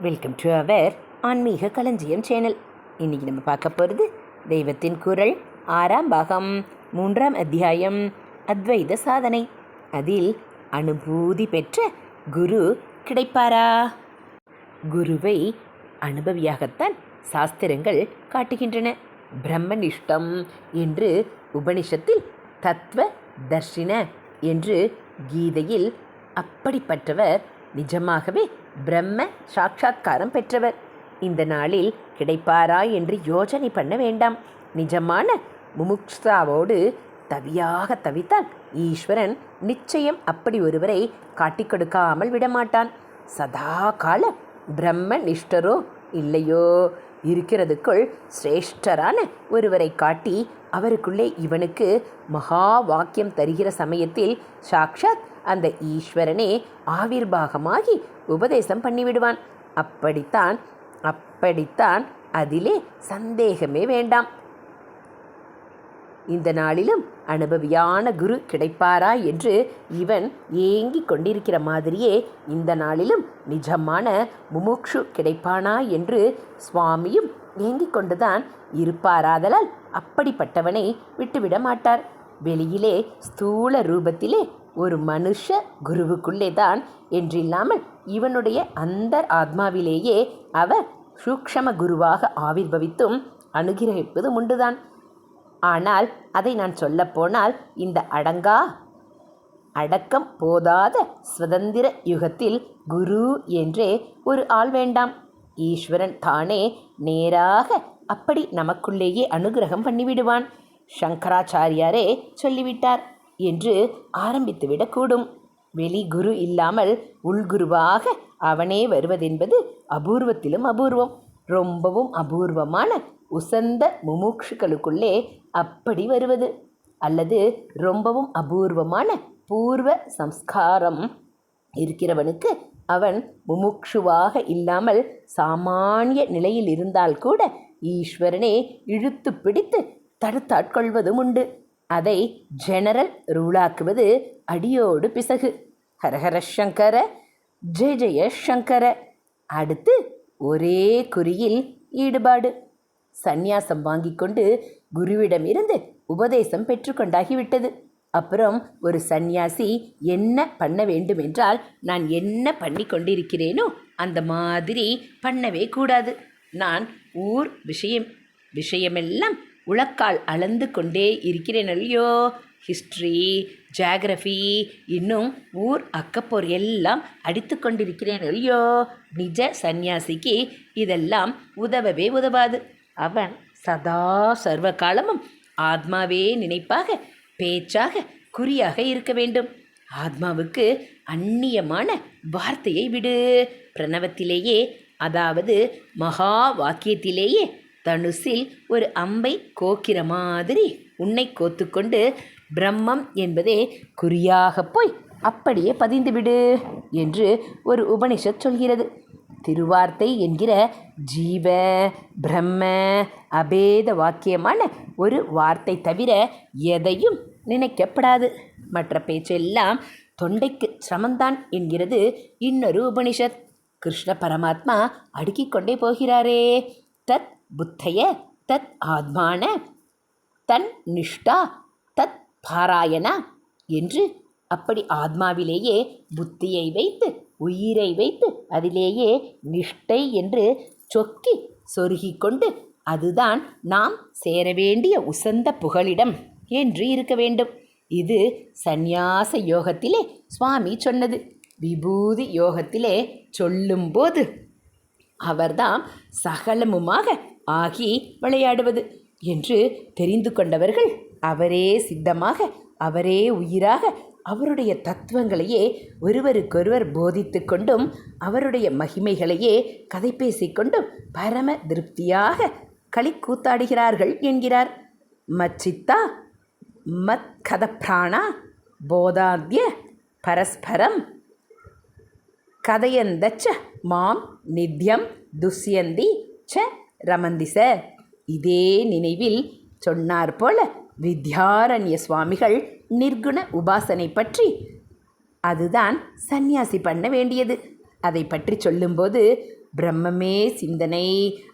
Welcome to our ஆன்மீக களஞ்சியம் channel இன்றைக்கி நம்ம பார்க்க போகிறது தெய்வத்தின் குரல் ஆறாம் பாகம் மூன்றாம் அத்தியாயம் அத்வைத சாதனை. அதில் அனுபூதி பெற்ற குரு கிடைப்பாரா? குருவை அனுபவியாகத்தான் சாஸ்திரங்கள் காட்டுகின்றன. பிரம்மனிஷ்டம் என்று உபனிஷத்தில் தத்துவ தர்ஷின என்று கீதையில் அப்படிப்பட்டவர் நிஜமாகவே பிரம்ம சாட்சா்காரம் பெற்றவர். இந்த நாளில் கிடைப்பாரா என்று யோசனை பண்ண வேண்டாம். நிஜமான முமுக்ஷாவோடு தவியாக தவித்தால் ஈஸ்வரன் நிச்சயம் அப்படி ஒருவரை காட்டிக் கொடுக்காமல் விடமாட்டான். சதா கால பிரம்ம நிஷ்டரோ இல்லையோ? இருக்கிறதுக்குள் சிரேஷ்டரான ஒருவரை காட்டி அவருக்குள்ளே இவனுக்கு மகா வாக்கியம் தருகிற சமயத்தில் சாக்ஷாத் அந்த ஈஸ்வரனே ஆவிர்வாகமாகி உபதேசம் பண்ணிவிடுவான். அப்படித்தான் அப்படித்தான் அதிலே சந்தேகமே வேண்டாம். இந்த நாளிலும் அனுபவியான குரு கிடைப்பாரா என்று இவன் ஏங்கிக் கொண்டிருக்கிற மாதிரியே இந்த நாளிலும் நிஜமான முமுக்ஷு கிடைப்பானா என்று சுவாமியும் ஏங்கிக் கொண்டுதான் இருப்பாராதலால் அப்படிப்பட்டவனை விட்டுவிட மாட்டார். வெளியிலே ஸ்தூல ரூபத்திலே ஒரு மனுஷ குருவுக்குள்ளே தான் என்றில்லாமல் இவனுடைய அந்த ஆத்மாவிலேயே அவர் சூக்ஷம குருவாக ஆவிர்வவித்தும் அனுகிரகிப்பதும் உண்டுதான். ஆனால் அதை நான் சொல்லப்போனால் இந்த அடங்கா அடக்கம் போதாத சுதந்திர யுகத்தில் குரு என்றே ஒரு ஆள் வேண்டாம். ஈஸ்வரன் தானே நேராக அப்படி நமக்குள்ளேயே அனுகிரகம் பண்ணிவிடுவான். சங்கராச்சாரியாரே சொல்லிவிட்டார். என்று ஆரம்பித்துவிடக்கூடும். வெளி குரு இல்லாமல் உள்குருவாக அவனே வருவதென்பது அபூர்வத்திலும் அபூர்வம். ரொம்பவும் அபூர்வமான உசந்த முமுட்சுக்களுக்குள்ளே அப்படி வருவது. அல்லது ரொம்பவும் அபூர்வமான பூர்வ சம்ஸ்காரம் இருக்கிறவனுக்கு அவன் முமுக்ஷுவாக இல்லாமல் சாமானிய நிலையில் இருந்தால் கூட ஈஸ்வரனே இழுத்து பிடித்து தடுத்தாட்கொள்வதும் உண்டு. அதை ஜெனரல் ரூலாக்குவது அடியோடு பிசகு. ஹரஹர சங்கர ஜெய ஜெய சங்கர. அடுத்து ஒரே குறியில் ஈடுபாடு. சந்நியாசம் வாங்கி கொண்டு குருவிடமிருந்து உபதேசம் பெற்றுக்கொண்டாகிவிட்டது அப்புறம் ஒரு சந்நியாசி என்ன பண்ண வேண்டுமென்றால் நான் என்ன பண்ணி கொண்டிருக்கிறேனோ அந்த மாதிரி பண்ணவே கூடாது. நான் ஊர் விஷயம் விஷயமெல்லாம் உலக்கால் அளந்து கொண்டே இருக்கிறேன் இல்லையோ ஹிஸ்ட்ரி ஜாகிரஃபி இன்னும் ஊர் அக்கப்போர் எல்லாம் அடித்து கொண்டிருக்கிறேன் இல்லையோ நிஜ சந்நியாசிக்கு இதெல்லாம் உதவவே உதவாது. அவன் சதா சர்வ காலமும் ஆத்மாவே நினைப்பாக பேச்சாக குறியாக இருக்க வேண்டும். ஆத்மாவுக்கு அந்நியமான வார்த்தையை விடு. பிரணவத்திலேயே அதாவது மகா வாக்கியத்திலேயே தனுசில் ஒரு அம்பை கோக்கிற மாதிரி உன்னை கோத்துக்கொண்டு பிரம்மம் என்பதே குறியாக போய் அப்படியே பதிந்துவிடு என்று ஒரு உபனிஷத் சொல்கிறது. திருவார்த்தை என்கிற ஜீவ பிரம்ம அபேத வாக்கியமான ஒரு வார்த்தை தவிர எதையும் நினைக்கப்படாது. மற்ற பேச்செல்லாம் தொண்டைக்கு சிரமந்தான் என்கிறது இன்னொரு உபனிஷத். கிருஷ்ண பரமாத்மா அடுக்கிக் கொண்டே போகிறாரே. தத் புத்தய தத் ஆத்மான தன் நிஷ்டா தத் பாராயணா என்று அப்படி ஆத்மாவிலேயே புத்தியை வைத்து உயிரை வைத்து அதிலேயே நிஷ்டை என்று சொக்கி சொருகிக் கொண்டு அதுதான் நாம் சேர வேண்டிய உசந்த புகலிடம் என்று இருக்க வேண்டும். இது சந்நியாச யோகத்திலே சுவாமி சொன்னது. விபூதி யோகத்திலே சொல்லும்போது அவர்தான் சகலமுமாக ஆகி விளையாடுவது என்று தெரிந்து கொண்டவர்கள் அவரே சித்தமாக அவரே உயிராக அவருடைய தத்துவங்களையே ஒருவருக்கொருவர் போதித்து கொண்டும் அவருடைய மகிமைகளையே கதை பேசிக்கொண்டும் பரம திருப்தியாக களி கூத்தாடுகிறார்கள் என்கிறார். மச்சித்தா மத் கதப்பிராணா போதாத்ய பரஸ்பரம் கதையந்தச்ச மாம் நித்யம் துஷ்யந்தி ச ரமந்தி சார் இதே நினைவில் சொன்னார் போல வித்யாரண்ய சுவாமிகள் நிர்குண உபாசனை பற்றி. அதுதான் சந்நியாசி பண்ண வேண்டியது. அதை பற்றி சொல்லும்போது பிரம்மமே சிந்தனை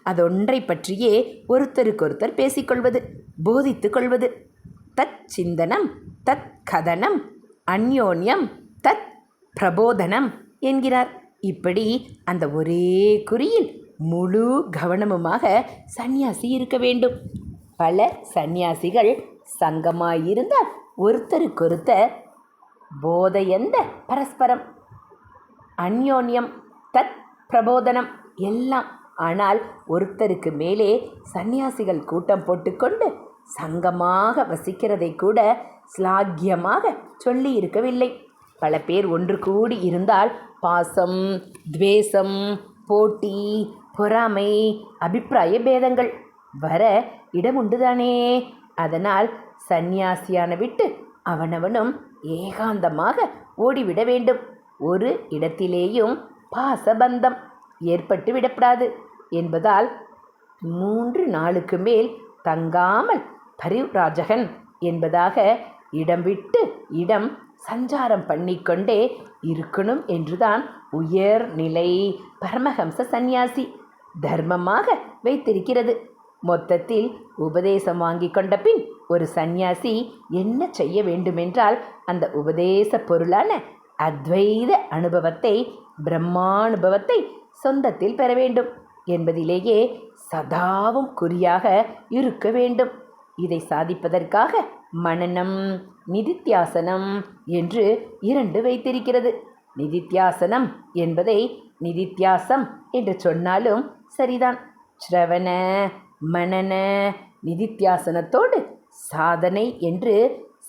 அதொன்றை பற்றியே ஒருத்தருக்கொருத்தர் பேசிக்கொள்வது போதித்து கொள்வது. தத் சிந்தனம் தத் கதனம் அந்யோன்யம் தத் பிரபோதனம் என்கிறார். இப்படி அந்த ஒரே குறியில் முழு கவனமுமாக சந்நியாசி இருக்க வேண்டும். பல சந்நியாசிகள் சங்கமாயிருந்தால் ஒருத்தருக்கொருத்தர் போதையந்த பரஸ்பரம் அந்யோன்யம் தத் பிரபோதனம் எல்லாம். ஆனால் ஒருத்தருக்கு மேலே சந்நியாசிகள் கூட்டம் போட்டுக்கொண்டு சங்கமாக வசிக்கிறதை கூட ஸ்லாக்கியமாக சொல்லி இருக்கவில்லை பல பேர் ஒன்று கூடி இருந்தால் பாசம் துவேஷம் போட்டி பொறாமை அபிப்பிராய பேதங்கள் வர இடம் உண்டுதானே அதனால் சந்நியாசியான விட்டு அவனவனும் ஏகாந்தமாக ஓடிவிட வேண்டும். ஒரு இடத்திலேயும் பாசபந்தம் ஏற்பட்டு விடப்படாது என்பதால் மூன்று நாளுக்கு மேல் தங்காமல் பரிவ்ராஜகன் என்பதாக இடம் விட்டு இடம் சஞ்சாரம் பண்ணிக்கொண்டே இருக்கணும் என்றுதான் உயர்நிலை பரமஹம்ச சந்நியாசி. தர்மமாக வைத்திருக்கிறது. மொத்தத்தில் உபதேசம் வாங்கி கொண்ட பின் ஒரு சந்நியாசி என்ன செய்ய வேண்டுமென்றால் அந்த உபதேச பொருளான அத்வைத அனுபவத்தை பிரம்மானுபவத்தை சொந்தத்தில் பெற வேண்டும். என்பதிலேயே சதாவும் குறியாக இருக்க வேண்டும். இதை சாதிப்பதற்காக மனனம் நிதித்தியாசனம் என்று இரண்டு வைத்திருக்கிறது. நிதித்தியாசனம் என்பதை நிதித்தியாசம் என்று சொன்னாலும் சரிதான். ஸ்ரவண மனன நிதித்தியாசனத்தோடு சாதனை என்று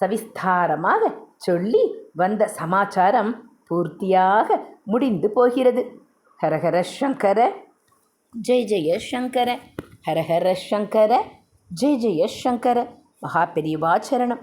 சவிஸ்தாரமாக சொல்லி வந்த சமாச்சாரம் பூர்த்தியாக முடிந்து போகிறது. ஹரஹர சங்கர ஜெய ஜெய சங்கர. ஹரஹர சங்கர ஜெய ஜெய சங்கர. மகா பெரியவாச்சரணம்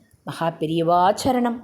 மகா பெரியவாச்சரணம்